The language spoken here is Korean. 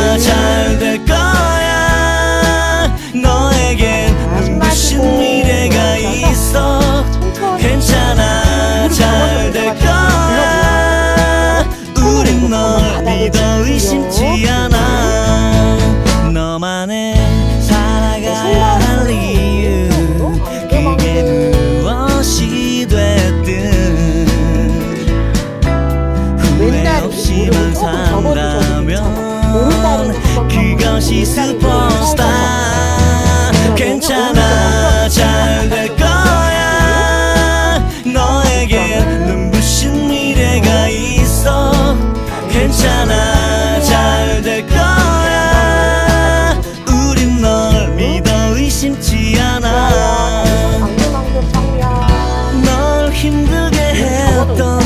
다 잘 될 거야. 너에겐 눈부신 미래가 있어? 괜찮아 잘 될 거야. 우린 널 믿어 의심치 않아. 너만의 살아가야? 할 이유 그게 무엇이 됐든. 후회 없이만 산다 그것이 슈퍼스타. 괜찮아 잘 될 거야. 너에게 눈부신 미래가 있어. 괜찮아 잘 될 거야. 우린 널 믿어 의심치 않아. 널 힘들게 했던